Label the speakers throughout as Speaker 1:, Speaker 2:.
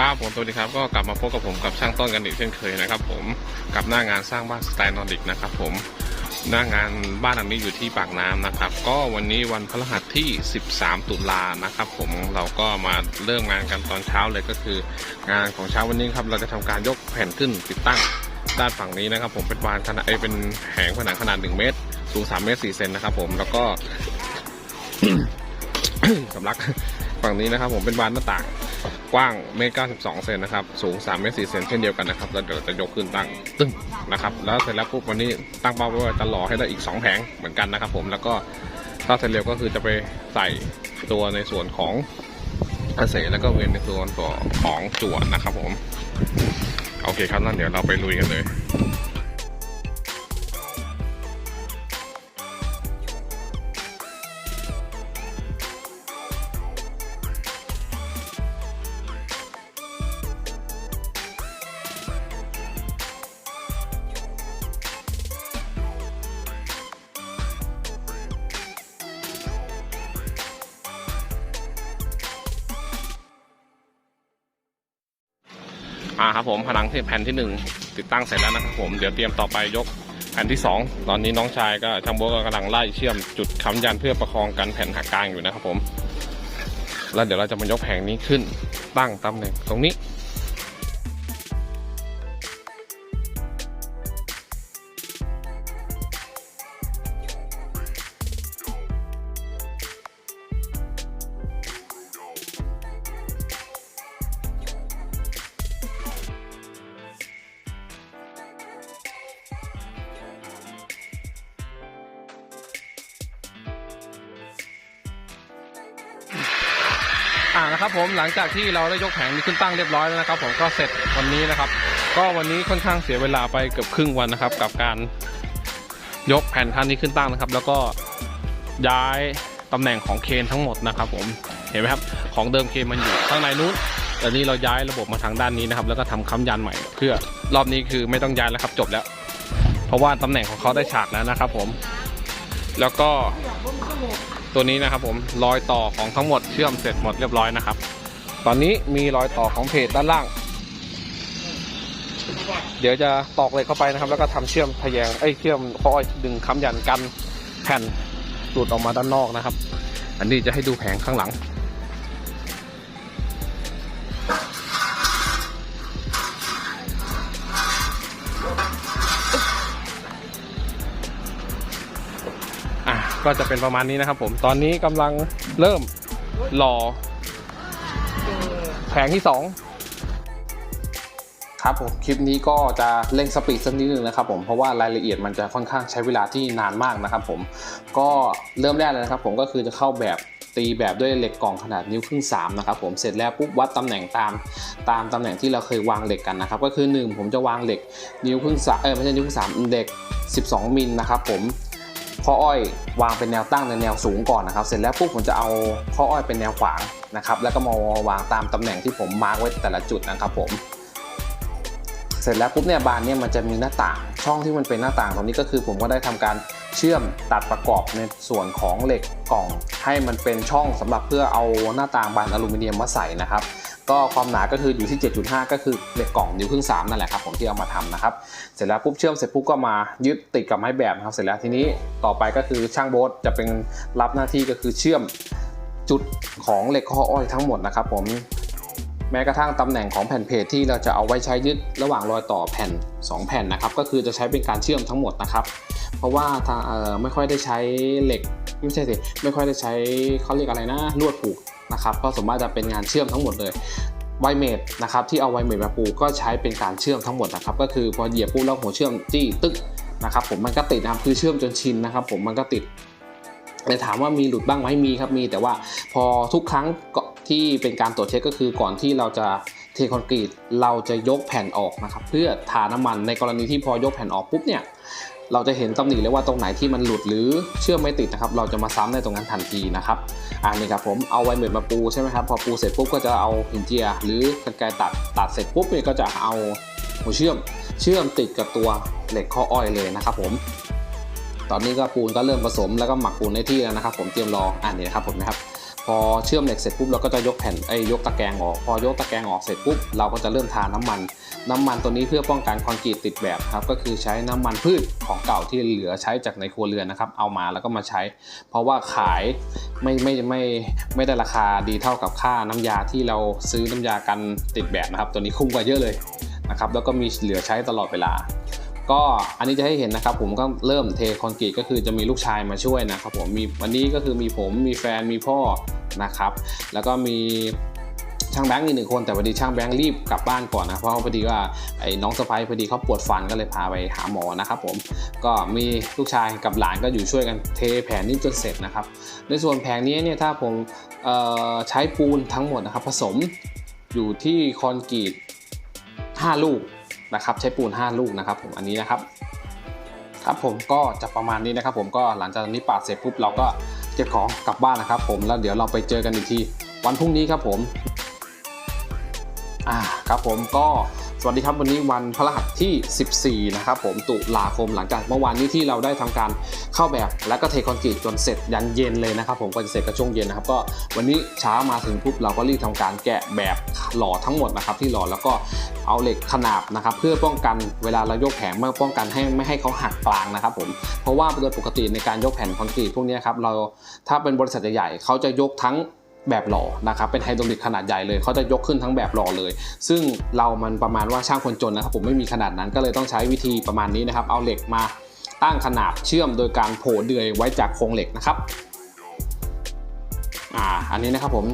Speaker 1: ครับผมสวัสดีครับก็กลับมาพบกับผมกับช่างต้นกันอีกเช่นเคยนะครับ ผมกับหน้างานสร้างบ้านสไตล์นอร์ดิกนะครับผมหน้างานบ้านหลังนี้อยู่ที่ปากน้ำนะครับ ก็วันนี้วันพฤหัสที่ 13 ตุลานะครับ ผมเราก็มาเริ่มงานกันตอนเช้าเลยก็คือ งานของเช้าวันนี้ครับเราจะทำการยกแผ่นขึ้นติดตั้งด้านฝั่งนี้นะครับ ผมเป็นบานขนาดเอ้เป็นแผงผนังขนาด 1 เมตร สูง 3 เมตร4เซนนะครับ ผมแล้วก็สำลักฝั่งนี้นะครับ ผมเป็นบานหน้าต่าง กว้างเมตร92เซนนะครับ สูง3เมตร4เซนเช่นเดียวกันนะครับแล้วเดี๋ยวจะยกขึ้นตั้งตึ้งนะครับ แล้วเสร็จแล้วปุ๊บวันนี้ตั้งเป้าไว้ว่าจะหล่อให้ได้อีก2แผงเหมือนกันนะครับ ผมแล้วก็ถ้าเสร็จเร็วก็คือจะไปใส่ตัวในส่วนของอาเสแล้วก็เวนในส่วนของจั่วนะครับ ผม โอเคครับนั่นเดี๋ยวเราไปลุยกันเลย อ่าครับผมผนังที่แผ่นที่หนึ่งติดตั้งเสร็จแล้วนะครับผมเดี๋ยวเตรียมต่อไปยกแผ่นที่สองตอนนี้น้องชายก็ช่างโบ๊ก็กำลังไล่เชื่อมจุดค้ำยันเพื่อประคองกันแผ่นหักกลางอยู่นะครับผม แล้วเดี๋ยวเราจะมายกแผงนี้ขึ้นตั้งตำแหน่งตรงนี้ หลังจากที่เราได้ยกแผงนี้ขึ้นตั้งเรียบร้อยแล้วนะครับ ผมก็เสร็จวันนี้นะครับ ก็วันนี้ค่อนข้างเสียเวลาไปเกือบครึ่งวันนะครับ กับการยกแผ่นท่านนี้ขึ้นตั้งนะครับ แล้วก็ย้ายตำแหน่งของเคนทั้งหมดนะครับ ผมเห็นไหมครับของเดิมเคนมันอยู่ข้างในนู้นแต่นี้เราย้ายระบบมาทางด้านนี้นะครับ แล้วก็ทำค้ำยันใหม่ เพื่อรอบนี้คือไม่ต้องย้ายแล้วครับจบแล้ว เพราะว่าตำแหน่งของเขาได้ฉากแล้วนะครับ ผม แล้วก็ตัวนี้นะครับผมรอยต่อของทั้งหมดเชื่อมเสร็จหมดเรียบร้อยนะครับ ตอนนี้มีรอยต่อของเพจด้านล่าง เดี๋ยวจะตอกเหล็กเข้าไปนะครับ แล้วก็ทำเชื่อมทะแยงเอ้เชื่อมคอยดึงค้ำยันกันแผ่นหลุดออกมาด้านนอกนะครับ อันนี้จะให้ดูแผงข้างหลังอะก็จะเป็นประมาณนี้นะครับผม ตอนนี้กำลังเริ่มหล่อ ผงที่สองครับผมคลิปนี้ก็จะเร่งสปีดสักนิดนึงนะครับผมเพราะว่ารายละเอียดมันจะค่อนข้างใช้เวลาที่นานมากนะครับผมก็เริ่มแรกเลยนะครับผมก็คือจะเข้าแบบตีแบบด้วยเหล็กกล่องขนาดนิ้วครึ่งสามนะครับผมเสร็จแล้วปุ๊บวัดตำแหน่งตามตามตำแหน่งที่เราเคยวางเหล็กกันนะครับก็คือ 1 ผมจะวางเหล็กนิ้วครึ่งสามเออไม่ใช่นิ้วครึ่งสามเหล็ก 12มิลนะครับผมข้ออ้อยวางเป็นแนวตั้งในแนวสูงก่อนนะครับ เสร็จแล้วปุ๊บผมจะเอาข้ออ้อยเป็นแนวขวาง นะครับแล้วก็มาวางตามตำแหน่งที่ผมมาร์กไว้แต่ละจุดนะครับผม เสร็จแล้วปุ๊บเนี่ยบานเนี่ยมันจะมีหน้าต่างช่องที่มันเป็นหน้าต่างตรงนี้ก็คือ ผมก็ได้ทำการเชื่อมตัดประกอบในส่วนของเหล็กกล่อง ให้มันเป็นช่องสำหรับเพื่อเอาหน้าต่างบานอลูมิเนียมมาใส่นะครับก็ความหนาก็คืออยู่ที่ 7.5 ก็คือเหล็กกล่องนิ้วครึ่งสามนั่นแหละครับผมที่เอามาทำนะครับ เสร็จแล้วปุ๊บเชื่อมเสร็จปุ๊บก็มายึดติดกับไม้แบบนะครับ เสร็จแล้วทีนี้ต่อไปก็คือช่างโบ๊ทจะเป็นรับหน้าที่ก็คือเชื่อม จุดของเหล็กข้ออ้อยทั้งหมดนะครับผมแม้กระทั่งตำแหน่งของแผ่นเพจที่เราจะเอาไว้ใช้ยึดระหว่างรอยต่อแผ่น 2 แผ่นนะครับ ก็คือจะใช้เป็นการเชื่อมทั้งหมดนะครับ เพราะว่าทางไม่ค่อยได้ใช้เหล็กไม่ใช่สิไม่ค่อยได้ใช้เขาเรียกอะไรนะลวดผูกนะครับเพราะสมมติจะเป็นงานเชื่อมทั้งหมดเลยไวเมดนะครับที่เอาไวเมดมาปูก็ใช้เป็นการเชื่อมทั้งหมดนะครับ ก็คือพอเหยียบปุ๊บแล้วหัวเชื่อมจี้ตึ๊กนะครับผมมันก็ติดนะครับคือเชื่อมจนชินนะครับ ผมมันก็ติด แต่ถามว่ามีหลุดบ้างไหมมีครับมี แต่ว่าพอทุกครั้งที่เป็นการตรวจเช็คก็คือก่อนที่เราจะเทคอนกรีตเราจะยกแผ่นออกนะครับเพื่อทาน้ำมันในกรณีที่พอยกแผ่นออกปุ๊บเนี่ยเราจะเห็นตำหนิเลยว่าตรงไหนที่มันหลุดหรือเชื่อมไม่ติดนะครับ เราจะมาซ้ำในตรงนั้นทันทีนะครับอันนี้ครับผมเอาไวเมดมาปูใช่ไหมครับพอปูเสร็จปุ๊บก็จะเอาหินเจีย หรือกรรไกรตัดตัดเสร็จปุ๊บเนี่ยก็จะเอาหัวเชื่อมเชื่อมติดกับตัวเหล็กข้ออ้อยเลยนะครับผม ตอนนี้ก็ปูนก็เริ่มผสมแล้วก็หมักปูนในที่แล้วนะครับ ผมเตรียมรออันนี้นะครับผมนะครับพอเชื่อมเหล็กเสร็จปุ๊บเราก็จะยกแผ่นไอ้ยกตะแกรงออกพอยกตะแกรงออกเสร็จปุ๊บเราก็จะเริ่มทาน้ำมัน น้ำมันตัวนี้เพื่อป้องกันคอนกรีตติดแบบครับก็คือใช้น้ำมันพืชของเก่าที่เหลือใช้จากในครัวเรือนนะครับ เอามาแล้วก็มาใช้ เพราะว่าขายไม่ไม่ไม่ไม่ได้ราคาดีเท่ากับค่าน้ำยาที่เราซื้อน้ำยากันติดแบบนะครับ ตัวนี้คุ้มกว่าเยอะเลยนะครับแล้วก็มีเหลือใช้ตลอดเวลา ก็อันนี้จะให้เห็นนะครับผมก็เริ่มเทคอนกรีตก็คือจะมีลูกชายมาช่วยนะครับผมมีวันนี้ก็คือมีผมมีแฟนมีพ่อนะครับ แล้วก็มีช่างแบงค์อีกหนึ่งคนแต่พอดีช่างแบงค์รีบกลับบ้านก่อนนะเพราะว่าพอดีว่าไอ้น้องสะพ้ายพอดีเขาปวดฟันก็เลยพาไปหาหมอนะครับผมก็มีลูกชายกับหลานก็อยู่ช่วยกันเทแผงนี้จนเสร็จนะครับ ในส่วนแผงนี้เนี่ยถ้าผมใช้ปูนทั้งหมดนะครับผสมอยู่ที่คอนกรีต5 ลูก นะครับใช้ปูน 5 ลูกนะครับผมอันนี้นะครับครับผมก็จะประมาณนี้นะครับ ผมก็หลังจากนี้ปาดเสร็จปุ๊บเราก็เก็บของกลับบ้านนะครับ ผมแล้วเดี๋ยวเราไปเจอกันอีกทีวันพรุ่งนี้ครับผมอ่าครับผมก็ สวัสดีครับวันนี้วันพฤหัสที่ 14 นะครับผมตุลาคมหลังจากเมื่อวานนี้ที่เราได้ทำการเข้าแบบและก็เทคอนกรีตจนเสร็จยันเย็นเลยนะครับผมก็จะเสร็จก็ช่วงเย็นนะครับก็วันนี้เช้ามาถึงปุ๊บเราก็รีบทำการแกะแบบหล่อทั้งหมดนะครับที่หล่อแล้วก็เอาเหล็กขนาบนะครับเพื่อป้องกันเวลาเรายกแผงไม่ป้องกันให้ไม่ให้เขาหักกลางนะครับผมเพราะว่าโดยปกติในการยกแผ่นคอนกรีตพวกนี้ครับเราถ้าเป็นบริษัทใหญ่ๆเขาจะยกทั้ง แบบหล่อนะครับเป็นไฮดรอลิกขนาดใหญ่เลยเขาจะยกขึ้นทั้งแบบหล่อเลย ซึ่งเรามันประมาณว่าช่างคนจนนะครับผมไม่มีขนาดนั้นก็เลยต้องใช้วิธีประมาณนี้นะครับเอาเหล็กมาตั้งขนาบเชื่อมโดยการโผล่เดือยไว้จากโครงเหล็กนะครับอ่าอันนี้นะครับผม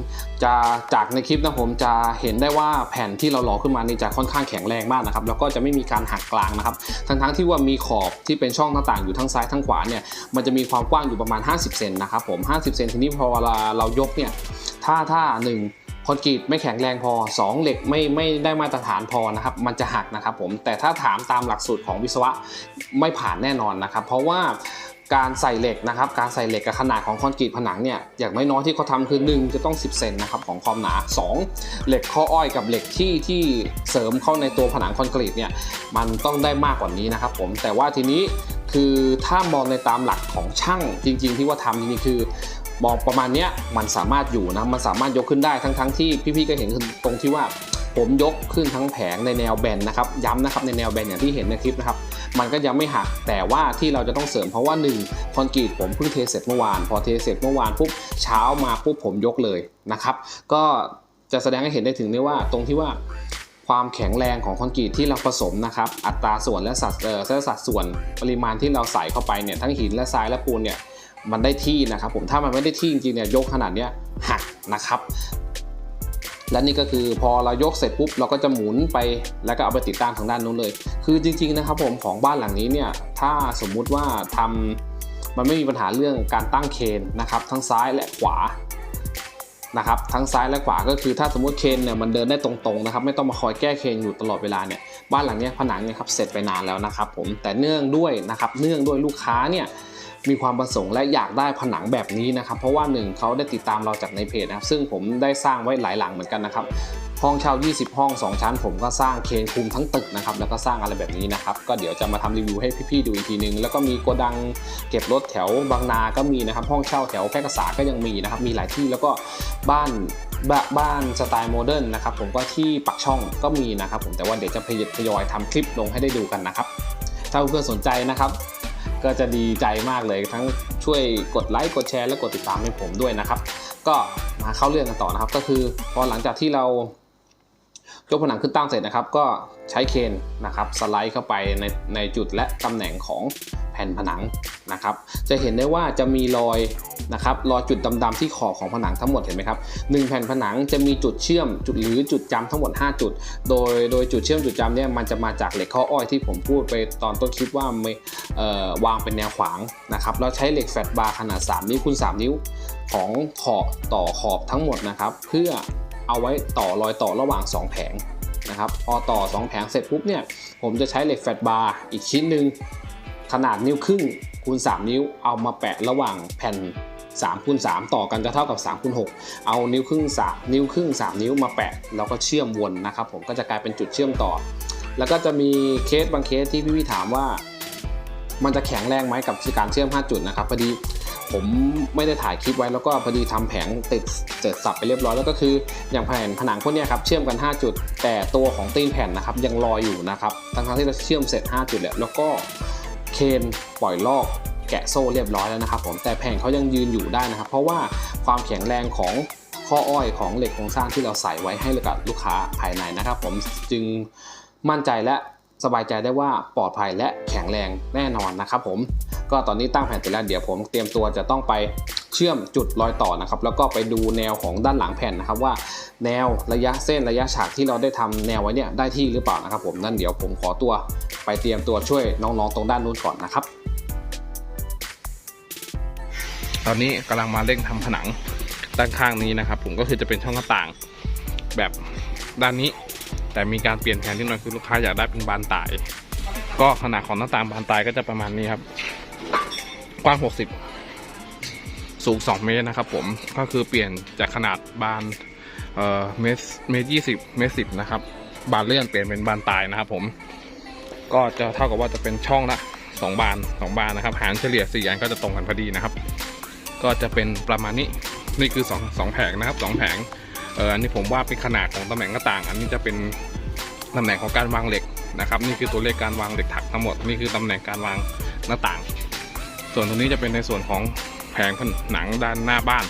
Speaker 1: จะจากในคลิปนะผมจะเห็นได้ว่าแผ่นที่เราหล่อขึ้นมานี่จะค่อนข้างแข็งแรงมากนะครับแล้วก็จะไม่มีการหักกลางนะครับทั้งๆที่ว่ามีขอบที่เป็นช่องหน้าต่างอยู่ทั้งซ้ายทั้งขวาเนี่ยมันจะมีความกว้างอยู่ประมาณ 50เซนนะครับผม50เซนทีนี้พอเวลาเรายกเนี่ย ถ้าถ้าหนึ่งคอนกรีตไม่แข็งแรงพอ 2 เหล็กไม่ไม่ได้มาตรฐานพอนะครับมันจะหักนะครับผมแต่ถ้าถามตามหลักสูตรของวิศวะไม่ผ่านแน่นอนนะครับ เพราะว่าการใส่เหล็กนะครับการใส่เหล็กกับขนาดของคอนกรีตผนังเนี่ยอย่างน้อยๆที่เขาทำคือ 1 จะต้อง 10 เซนนะครับของความหนา 2 เหล็กข้ออ้อยกับเหล็กที่ที่เสริมเข้าในตัวผนังคอนกรีตเนี่ยมันต้องได้มากกว่านี้นะครับผมแต่ว่าทีนี้คือถ้ามองในตามหลักของช่างจริง ๆ ที่ว่าทำจริงๆคือ มองประมาณเนี้ยมันสามารถอยู่นะมันสามารถยกขึ้นได้ทั้งทั้งที่พี่ๆก็เห็นตรงที่ว่าผมยกขึ้นทั้งแผงในแนวแบนนะครับย้ำนะครับในแนวแบนอย่างที่เห็นในคลิปนะครับมันก็ยังไม่หักแต่ว่าที่เราจะต้องเสริมเพราะว่า1คอนกรีตผมเพิ่งเทเสร็จเมื่อวาน พอเทเสร็จเมื่อวานปุ๊บเช้ามาปุ๊บผมยกเลยนะครับ ก็จะแสดงให้เห็นได้ถึงได้ว่าตรงที่ว่าความแข็งแรงของคอนกรีตที่เราผสมนะครับ อัตราส่วนและสัดและสัดส่วนปริมาณที่เราใส่เข้าไปเนี่ยทั้งหินและทรายและปูนเนี่ย มันได้ที่นะครับผมถ้ามันไม่ได้ที่จริงๆเนี่ยยกขนาดเนี้ยหักนะครับ และนี่ก็คือพอเรายกเสร็จปุ๊บเราก็จะหมุนไปแล้วก็เอาไปติดตั้งทางด้านนู้นเลย คือจริง ๆนะครับผมของบ้านหลังนี้เนี่ยถ้าสมมุติว่าทำมันไม่มีปัญหาเรื่องการตั้งเคนนะครับทั้งซ้ายและขวานะครับทั้งซ้ายและขวาก็คือถ้าสมมติเคนเนี่ยมันเดินได้ตรงๆนะครับไม่ต้องมาคอยแก้เคนอยู่ตลอดเวลาเนี่ยบ้านหลังนี้ผนังเนี่ยครับเสร็จไปนานแล้วนะครับผมแต่เนื่องด้วยนะครับเนื่องด้วยลูกค้าเนี่ย มีความประสงค์และอยากได้ผนังแบบนี้นะครับ เพราะว่าหนึ่งเขาได้ติดตามเราจากในเพจนะครับ ซึ่งผมได้สร้างไว้หลายหลังเหมือนกันนะครับห้องเช่า 20 ห้อง 2 ชั้น ผมก็สร้างเคนคุมทั้งตึกนะครับ แล้วก็สร้างอะไรแบบนี้นะครับ ก็เดี๋ยวจะมาทำรีวิวให้พี่ๆดูอีกทีนึง แล้วก็มีโกดังเก็บรถแถวบางนา ก็มีนะครับ ห้องเช่าแถวแพร่กษาก็ยังมีนะครับ มีหลายที่ แล้วก็บ้านบบ้านสไตล์โมเดิร์นนะครับ ผมก็ที่ปักช่องก็มีนะครับ ผม แต่ว่าเดี๋ยวจะทยอยทำคลิปลงให้ได้ดูกันนะครับ ถ้าเพื่อนสนใจนะครับ ก็จะดีใจมากเลยทั้งช่วยกดไลค์กดแชร์และกดติดตามให้ผมด้วยนะครับ ก็มาเข้าเรื่องกันต่อนะครับ ก็คือพอหลังจากที่เรา ยกผนังขึ้นตั้งเสร็จนะครับ ก็ใช้เคนนะครับสไลด์เข้าไปในในจุดและตำแหน่งของแผ่นผนังนะครับ จะเห็นได้ว่าจะมีรอยนะครับรอยจุดดำๆที่ขอบของผนังทั้งหมดเห็นไหมครับหนึ่งแผ่นผนังจะมีจุดเชื่อมจุดหรือจุดจำทั้งหมด 5 จุด โดยโดยจุดเชื่อมจุดจำเนี่ยมันจะมาจากเหล็กข้ออ้อยที่ผมพูดไปตอนต้นคลิปว่าไม่เอ่อวางเป็นแนวขวางนะครับแล้วใช้เหล็กแฟลตบาร์ขนาด 3 นิ้วคูณ3นิ้วของขอบต่อขอบทั้งหมดนะครับ เพื่อ เอาไว้ต่อรอยต่อระหว่าง 2 แผงนะครับพอต่อ 2 แผงเสร็จปุ๊บเนี่ยผมจะใช้เหล็กแฟลตบาร์อีกชิ้นหนึ่งขนาดนิ้วครึ่งคูณ 3 นิ้วเอามาแปะระหว่างแผ่น3คูณ3ต่อกันจะเท่ากับ3คูณ6เอานิ้วครึ่ง3นิ้วครึ่ง 3 นิ้วมาแปะแล้วก็เชื่อมวนนะครับ ผมก็จะกลายเป็นจุดเชื่อมต่อ แล้วก็จะมีเคสบางเคสที่พี่ๆถามว่า มันจะแข็งแรงไหมกับการเชื่อม 5 จุดนะครับพอดี
Speaker 2: ผมไม่ได้ถ่ายคลิปไว้แล้วก็พอดีทำแผงติดเสร็จสับไปเรียบร้อยแล้วก็คืออย่างแผ่นผนังพวกนี้ครับเชื่อมกัน 5 จุด แต่ตัวของตีนแผ่นนะครับยังลอยอยู่นะครับทั้งๆที่เราเชื่อมเสร็จ 5 จุดแล้วแล้วก็เคนปล่อยลอกแกะโซ่เรียบร้อยแล้วนะครับผมแต่แผ่นเขายังยืนอยู่ได้นะครับ เพราะว่าความแข็งแรงของข้ออ้อยของเหล็กโครงสร้างที่เราใส่ไว้ให้กับลูกค้าภายในนะครับ ผมจึงมั่นใจและสบายใจได้ว่าปลอดภัยและแข็งแรงแน่นอนนะครับผม ก็ตอนนี้ตั้งแผนเสร็จแล้วเดี๋ยวผมเตรียมตัวจะต้องไปเชื่อมจุดรอยต่อนะครับ แล้วก็ไปดูแนวของด้านหลังแผ่นนะครับ ว่าแนวระยะเส้นระยะฉากที่เราได้ทำแนวไว้เนี่ยได้ที่หรือเปล่านะครับ ผมนั่นเดี๋ยวผมขอตัวไปเตรียมตัวช่วยน้องๆตรงด้านนู้นก่อนนะครับ
Speaker 1: ตอนนี้กำลังมาเร่งทำผนังด้านข้างนี้นะครับ ผมก็คือจะเป็นช่องหน้าต่างแบบด้านนี้ แต่มีการเปลี่ยนแผนที่หน่อยคือลูกค้าอยากได้เป็นบานตาย ก็ขนาดของหน้าต่างบานตายก็จะประมาณนี้ครับ กว้าง 60 สูง 2 เมตรนะครับผมก็คือเปลี่ยนจากขนาดบานเอ่อเมตรเมตรยี่สิบเมตรสิบนะครับ บานเลื่อนเปลี่ยนเป็นบานตายนะครับผมก็จะเท่ากับว่าจะเป็นช่องละสองบานสองบานนะครับ หารเฉลี่ยสี่อันก็จะตรงกันพอดีนะครับ ก็จะเป็นประมาณนี้นี่คือสองสองแผงนะครับสองแผงเอออันนี้ผมว่าเป็นขนาดของตำแหน่งหน้าต่าง อันนี้จะเป็นตำแหน่งของการวางเหล็กนะครับ นี่คือตัวเลขการวางเหล็กถักทั้งหมดนี่คือตำแหน่งการวางหน้าต่าง ส่วนตรงนี้จะเป็นในส่วนของแผงผนังด้านหน้าบ้าน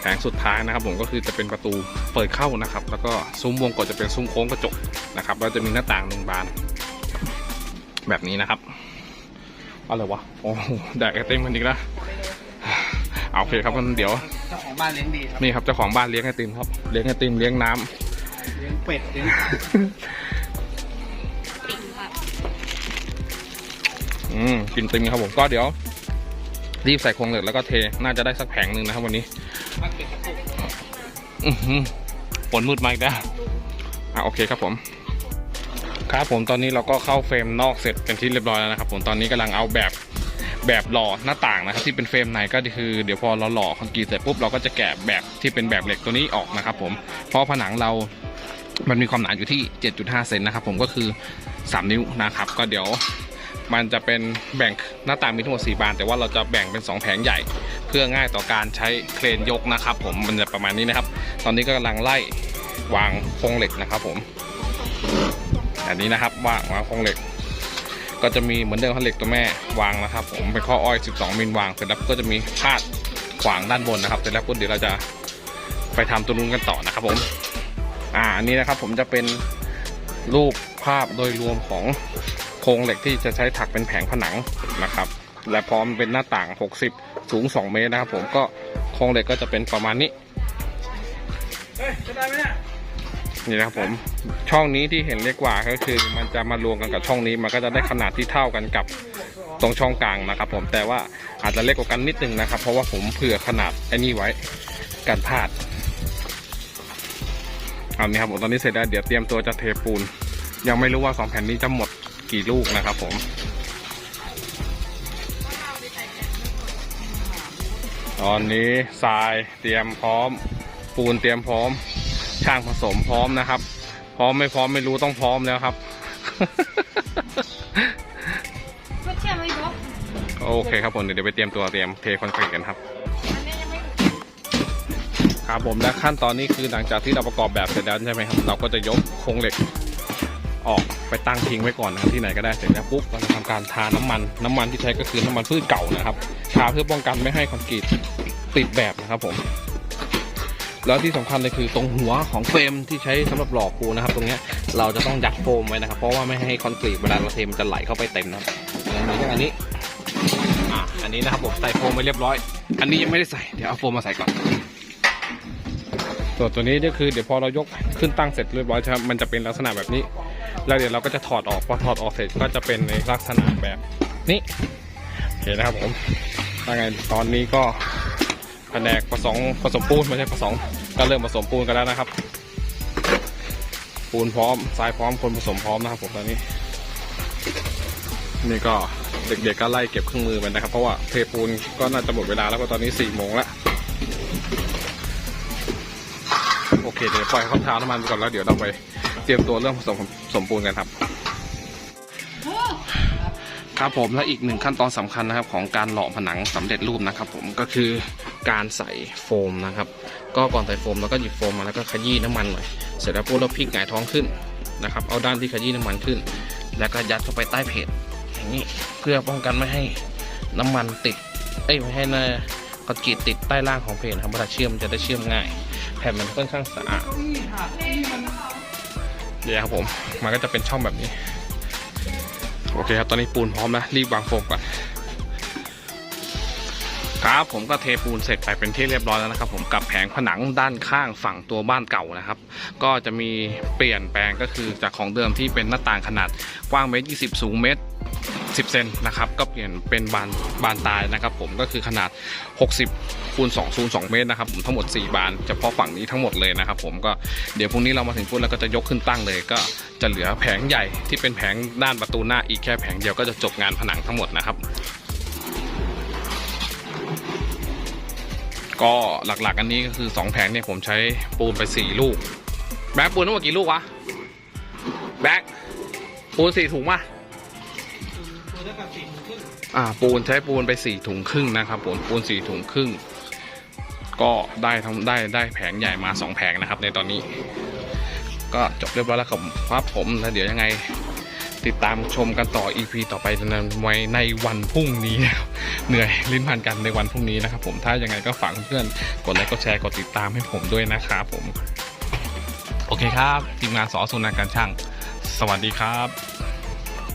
Speaker 1: แผงสุดท้ายนะครับ ผมก็คือจะเป็นประตูเปิดเข้านะครับ แล้วก็ซุ้มวงกดจะเป็นซุ้มโค้งกระจกนะครับแล้วจะมีหน้าต่างหนึ่งบาน แบบนี้นะครับอะไรวะโอ้โหแดกไอเต็มกันอีกแล้วเอาโอเคครับงั้นเดี๋ยว
Speaker 3: เจ้าของบ้านเลี้ยงดีครับ
Speaker 1: นี่ครับเจ้าของบ้านเลี้ยงไอติมครับเลี้ยงไอติมเลี้ยงน้ำ
Speaker 3: เลี้ยงเป็ดเลี้ยง
Speaker 1: อืมกินติมครับผมก็เดี๋ยว รีบใส่โครงเหล็กแล้วก็เท น่าจะได้สักแผงหนึ่งนะครับวันนี้
Speaker 3: มักเป็ดกระปุก
Speaker 1: อื้อหือฝนมืดมาอีกแล้วอะโอเคครับผม ครับผมตอนนี้เราก็เข้าเฟรมนอกเสร็จเป็นที่เรียบร้อยแล้วนะครับ ผมตอนนี้กำลังเอาแบบแบบหล่อหน้าต่างนะครับที่เป็นเฟรมในก็คือเดี๋ยวพอเราหล่อคอนกรีตเสร็จปุ๊บเราก็จะแกะแบบที่เป็นแบบเหล็กตัวนี้ออกนะครับ ผมเพราะผนังเรามันมีความหนาอยู่ที่ 7.5 เซนนะครับผมก็คือ 3 นิ้วนะครับ ก็เดี๋ยว มันจะเป็นแบ่งหน้าต่างมีทั้งหมด4บาน แต่ว่าเราจะแบ่งเป็น 2 แผงใหญ่ เพื่อง่ายต่อการใช้เครนยกนะครับ ผมมันจะประมาณนี้นะครับ ตอนนี้ก็กำลังไล่วางโครงเหล็กนะครับ ผมอันนี้นะครับวางวางโครงเหล็ก ก็จะมีเหมือนเดิมครับเหล็กตัวแม่วางนะครับ ผมเป็นข้ออ้อย 12 มิลวางเสร็จแล้วก็จะมีพาดขวางด้านบนนะครับเสร็จแล้วปุ๊บเดี๋ยวเราจะไปทำตัวนู้นกันต่อนะครับผมอ่าอันนี้นะครับผมจะเป็นรูปภาพโดยรวมของ โครงเหล็กที่จะใช้ถักเป็นแผงผนังนะครับ และพร้อมเป็นหน้าต่าง 60 สูง 2 เมตรนะครับผมก็โครงเหล็กก็จะเป็นประมาณนี้
Speaker 3: เฮ้ยจะได้ไหมเนี่ย
Speaker 1: นี่นะครับผมช่องนี้ที่เห็นเล็กกว่าก็คือ มันจะมารวมกันกับช่องนี้ มันก็จะได้ขนาดที่เท่ากันกับตรงช่องกลางนะครับ ผมแต่ว่าอาจจะเล็กกว่ากันนิดนึงนะครับ เพราะว่าผมเผื่อขนาดไอ้นี่ไว้กันพลาดเอานี้ครับผมตอนนี้เสร็จแล้วเดี๋ยวเตรียมตัวจะเทปูน ยังไม่รู้ว่าสองแผ่นนี้จะหมด กี่ลูกนะครับผมตอนนี้ทรายเตรียมพร้อม ปูนเตรียมพร้อม ช่างผสมพร้อมนะครับ พร้อมไม่พร้อมไม่รู้ต้องพร้อมแล้วครับ
Speaker 4: ก็เชื่อไหมบ๊อบ
Speaker 1: โอเคครับผมเดี๋ยวไปเตรียมตัวเตรียมเทคอนกรีตกันครับ
Speaker 4: อันนี้ยังไม่
Speaker 1: ครับผมและขั้นตอนนี้คือหลังจากที่เราประกอบแบบเสร็จแล้วใช่ไหมครับ เราก็จะยกโครงเหล็กออก ไปตั้งทิ้งไว้ก่อนนะครับที่ไหนก็ได้เสร็จแล้วปุ๊บเราจะทำการทาน้ำมัน น้ำมันที่ใช้ก็คือน้ำมันพืชเก่านะครับทาเพื่อป้องกันไม่ให้คอนกรีตติดแบบนะครับผม แล้วที่สำคัญเลยคือตรงหัวของเฟรมที่ใช้สำหรับหล่อปูนะครับ ตรงนี้เราจะต้องยัดโฟมไว้นะครับ เพราะว่าไม่ให้คอนกรีตเวลาเราเทมันจะไหลเข้าไปเต็มนะครับอย่างอันนี้อะอันนี้นะครับผมใส่โฟมไว้เรียบร้อย อันนี้ยังไม่ได้ใส่เดี๋ยวเอาโฟมมาใส่ก่อนส่วนตัวนี้ก็คือเดี๋ยวพอเรายกขึ้นตั้งเสร็จเรียบร้อยใช่ไหมมันจะเป็นลักษณะแบบนี้ แล้วเดี๋ยวเราก็จะถอดออกพอถอดออกเสร็จก็จะเป็นในลักษณะแบบนี้โอเคนะครับผมถ้าไงตอนนี้ก็แผนกผสมผสมปูนไม่ใช่ผสมก็เริ่มผสมปูนกันแล้วนะครับ ปูนพร้อมทรายพร้อมคนผสมพร้อมนะครับผมตอนนี้ นี่ก็เด็กๆก็ไล่เก็บเครื่องมือไปนะครับ เพราะว่าเทปูนก็น่าจะหมดเวลาแล้วก็ตอนนี้สี่โมงแล้วโอเคเดี๋ยวปล่อยเขาทาน้ำมันก่อนแล้วเดี๋ยวเราไป เตรียมตัวเรื่องผสมสมปูนกันครับ ครับผมและอีกหนึ่งขั้นตอนสำคัญนะครับ ของการหล่อผนังสำเร็จรูปนะครับ ผมก็คือการใส่โฟมนะครับ ก็ก่อนใส่โฟมเราก็หยิบโฟมมาแล้วก็ขยี้น้ำมันหน่อยเสร็จแล้วปุ๊บเราพลิกหงายท้องขึ้นนะครับเอาด้านที่ขยี้น้ำมันขึ้น แล้วก็ยัดเข้าไปใต้เพจอย่างนี้เพื่อป้องกันไม่ให้น้ำมันติดเอ้ยไม่ให้นะคอนกรีตติดใต้ล่างของเพจครับเวลาเชื่อมจะได้เชื่อมง่าย แผ่นมันค่อนข้างสะอาด เนี่ยครับผมมันก็จะเป็นช่องแบบนี้ โอเคครับตอนนี้ปูนพร้อมนะรีบวางโฟมก่อนครับผมก็เทปูนเสร็จไปเป็นที่เรียบร้อยแล้วนะครับ ผมกับแผงผนังด้านข้างฝั่งตัวบ้านเก่านะครับ ก็จะมีเปลี่ยนแปลงก็คือจากของเดิมที่เป็นหน้าต่างขนาดกว้างเมตร20สูงเมตร 10 เซนนะครับ ก็เปลี่ยนเป็นบานบานตายนะครับผมก็คือขนาด 60คูณ2คูณ2เมตรนะครับผมทั้งหมด 4 บานเฉพาะฝั่งนี้ทั้งหมดเลยนะครับผมก็เดี๋ยวพรุ่งนี้เรามาถึงปุ๊บแล้วก็จะยกขึ้นตั้งเลย ก็จะเหลือแผงใหญ่ที่เป็นแผงด้านประตูหน้าอีกแค่แผงเดียวก็จะจบงานผนังทั้งหมดนะครับก็หลักๆ อันนี้ก็คือ 2 แผงเนี่ยผมใช้ปูนไป 4 ลูก แบ็คปูนทั้งหมดกี่ลูกวะ แบ็คปูนสี่ถุงป่ะ
Speaker 5: ตัวกับสี่ถุงครึ่ง
Speaker 1: อ่าปูนใช้ปูนไป4ถุงครึ่งนะครับผมปูน4ถุงครึ่ง ก็ได้ทั้งได้ได้แผงใหญ่มา2แผงนะครับ ในตอนนี้ ก็จบเรียบร้อยแล้วครับครับผมแล้วเดี๋ยวยังไง ติดตามชมกันต่อ EP ต่อไปนั้นไว้ในวันพรุ่งนี้นะครับเหนื่อยลิ้นพันกันในวันพรุ่งนี้นะครับ ผมถ้ายังไงก็ฝากเพื่อนกดไลค์กดแชร์กดติดตามให้ผมด้วยนะครับผม โอเคครับ ทีมงานสอสุนาการช่าง สวัสดีครับ